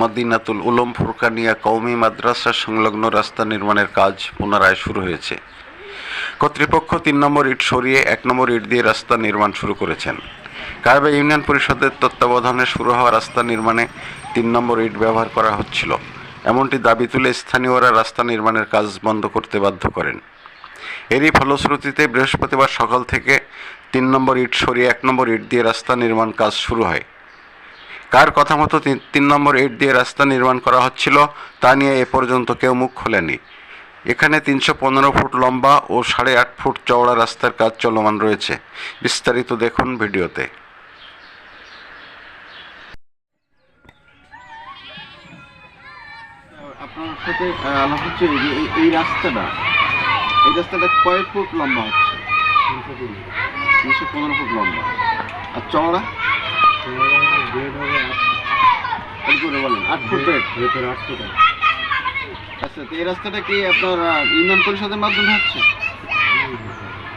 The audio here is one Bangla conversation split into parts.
মদিনাতুল উলুম ফুরকানিয়া কওমি মাদ্রাসা সংলগ্ন রাস্তা নির্মাণের কাজ পুনরায় শুরু হয়েছে। কর্তৃপক্ষ তিন নম্বর ইট সরিয়ে এক নম্বর ইট দিয়ে রাস্তা নির্মাণ শুরু করেছেন। কারবা ইউনিয়ন পরিষদের তত্ত্বাবধানে শুরু হওয়া রাস্তা নির্মাণে তিন নম্বর ইট ব্যবহার করা হচ্ছিল। এমনটি দাবি তুলে স্থানীয়রা রাস্তা নির্মাণের কাজ বন্ধ করতে বাধ্য করেন। এরই ফলশ্রুতিতে বৃহস্পতিবার সকাল থেকে তিন নম্বর ইট সরিয়ে এক নম্বর ইট দিয়ে রাস্তা নির্মাণ কাজ শুরু হয়। কার কথা মতো তিন- তিন নম্বর ইট দিয়ে রাস্তা নির্মাণ করা হচ্ছিল তা নিয়ে এ পর্যন্ত কেউ মুখ খোলেনি। এখানে তিনশো পনেরো ফুট লম্বা ও সাড়ে আট ফুট চওড়া রাস্তার কাজ চলমান রয়েছে। বিস্তারিত দেখুন ভিডিওতে। আপনার সাথে আলাপ হচ্ছে এই রাস্তাটা। এই রাস্তাটা কয় ফুট লম্বা হচ্ছে। তিনশো পনেরো ফুট লম্বা। আর চওড়া? করে বলেন আট ফুট বেড আচ্ছা তো এই রাস্তাটা কি আপনার ইউনিয়ন পরিষদের মাধ্যমে হচ্ছে?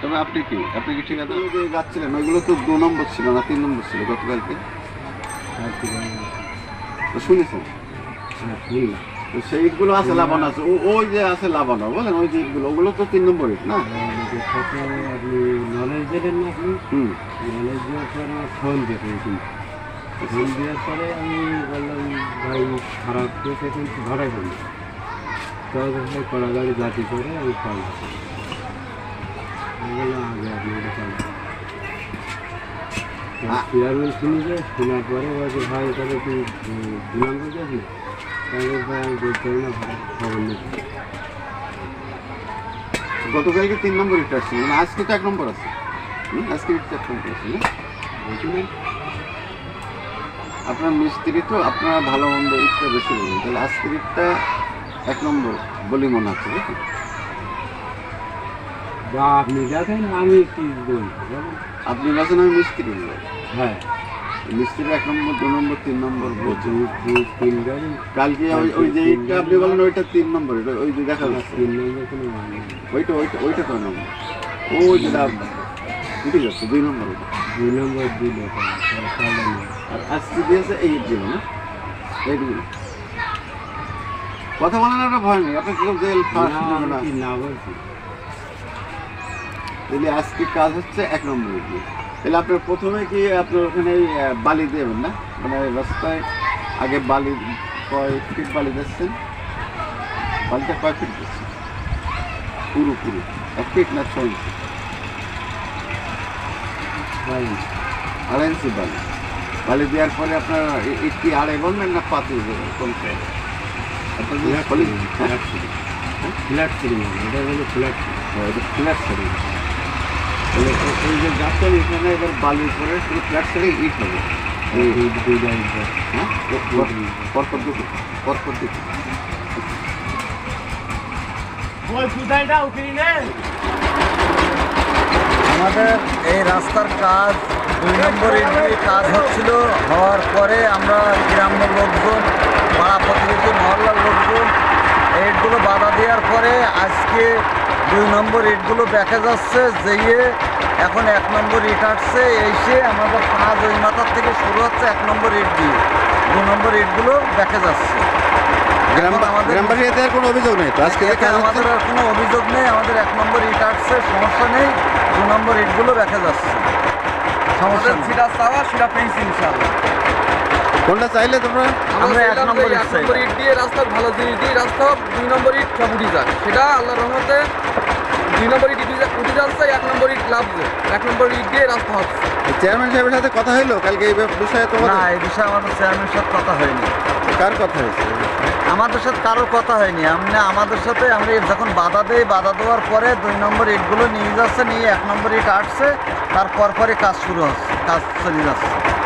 তবে আপনি কি আপনি কি ঠিক আছে যে যাচ্ছিলেন ওইগুলো তো দু নম্বর ছিল না তিন নম্বর ছিল গতকালকে। তো শুনেছেন? তো সেই ইটগুলো আছে লাভানো আছে। ও- ওই যে আছে লাভানো বলেন ওই যে ইটগুলো ওগুলো তো তিন নম্বর ইট না আপনি নলেজ দিলেন না আপনি হুম। নলেজ দেওয়ার পরে ফোন দিয়ে কিন্তু। ফোন দেওয়ার পরে আমি বললাম ভাই খারাপ হয়েছে কিন্তু ধরাই হল তখন ভাই কড়া গাড়ি জাতি করে আমি কল বললাম আগে আপনি এটা কল চেয়ারম্যান শুনেছে শোনার পরে বলছে ভাই তাহলে তুই দু নম্বর যাবি তাহলে ভাই আমি বলতে পারি না খবর নেই। গতকালকে তিন নম্বর ইট আসছে মানে আজকে তো এক নম্বর আছে। আজকে ইট এক নম্বর আছে না। আপনার মিস্ত্রি তো আপনার ভালো মন্দ ইটটা বেশি বলবেন তাহলে আজকের ইটটা এক নম্বর বলি মনে হচ্ছে বা আপনি দেখেন আমি কি বলুন? আপনি বলছেন আমি মিস্ত্রি। হ্যাঁ। মিস্ত্রি এক নম্বর দু নম্বর তিন নম্বর তিন কালকে ওই ওই যে ইটটা আপনি বলেন ওইটা তিন নম্বর ইট, ওই যে দেখা যাচ্ছে। তিন নম্বর কোনো মানে। ওইটা ওইটা ওইটা কয় নম্বর ওই যে দাম উঠে যাচ্ছে দুই নম্বর ওইটা। দুই নম্বর দিল তাহলে আর আজকে দিয়েছে? এই দিব না? এইটুকু কথা বলেন একটা ভয় নেই। আপনি কেউ জেল ফাঁস না, বলছি তাহলে আজকে কাজ হচ্ছে? এক নম্বর দিয়ে। তাহলে আপনার প্রথমে কি আপনার ওখানে বালি দেবেন না? মানে রাস্তায় আগে বালি কয় ফিট বালি দিচ্ছেন? বালিটা কয় ফিট দিচ্ছেন? পুরো পুরো। এক ফিট না ছয় ইঞ্চি আড়াই ইঞ্চি বালি বালি দেওয়ার পরে আপনার এ কি আড়াই বলবেন না পাতি কোনটা ফ্ল্যাট সিলিং হ্যাঁ? ফ্ল্যাট ফ্ল্যাট এটা হলো ফ্ল্যাট ফ্ল্যাট সেলিং এই যে গাছটা এখানে এবার বালির পরে শুধু ফ্ল্যাট সেলিং ইট হবে এই দুই দুই গাড়ি যায়। হ্যাঁ পর- পরপর দুটো পরপর দুটো আমাদের এই রাস্তার কাজ দুই নম্বর ইঞ্চি কাজ হচ্ছিল। হওয়ার পরে আমরা গ্রাম্য লোকজন, পাড়া প্রতিবেশী মহল্লার লোকজন এই ইটগুলো বাধা দেওয়ার পরে আজকে দুই নম্বর ইটগুলো দেখা যাচ্ছে, যেয়ে এখন এক নম্বর ইট আসছে, এসে আমাদের কাজ ওই মাথার থেকে শুরু হচ্ছে এক নম্বর ইট দিয়ে। দুই নম্বর ইটগুলো দেখা যাচ্ছে। আর কোনো অভিযোগ নেই তো? আজকে আমাদের আর কোনো অভিযোগ নেই। আমাদের এক নম্বর ইট আসছে সমস্যা নেই। দু নম্বর ইটগুলো দেখা যাচ্ছে। সমস্যা। সেটা চাওয়া সেটা পেয়েছি ইনশাল্লাহ কোনটা চাইলে তোমরা? আমরা এক নম্বর ইট এক চাই। নম্বর ইট দিয়ে রাস্তা ভালো জিনিস দিয়ে রাস্তা দুই নম্বর ইট সব উঠে যাক। সেটা আল্লাহ রহমতে দুই নম্বর ইট উঠে যাচ্ছে এক নম্বর ইট এক নম্বর ইট দিয়ে রাস্তা হচ্ছে। চেয়ারম্যান সাহেবের সাথে কথা হইল? কালকে এই বিষয়ে না এই বিষয়ে আমাদের চেয়ারম্যানের সাথে কথা হয়নি। কার কথা হয়েছে? আমাদের সাথে কারও কথা হয়নি। আমরা আমাদের সাথে আমরা যখন বাধা দেই, বাধা দেওয়ার পরে দুই নম্বর ইটগুলো নিয়ে যাচ্ছে, নিয়ে এক নম্বর ইট আসছে, তারপর পরে কাজ শুরু হচ্ছে, কাজ চলে যাচ্ছে।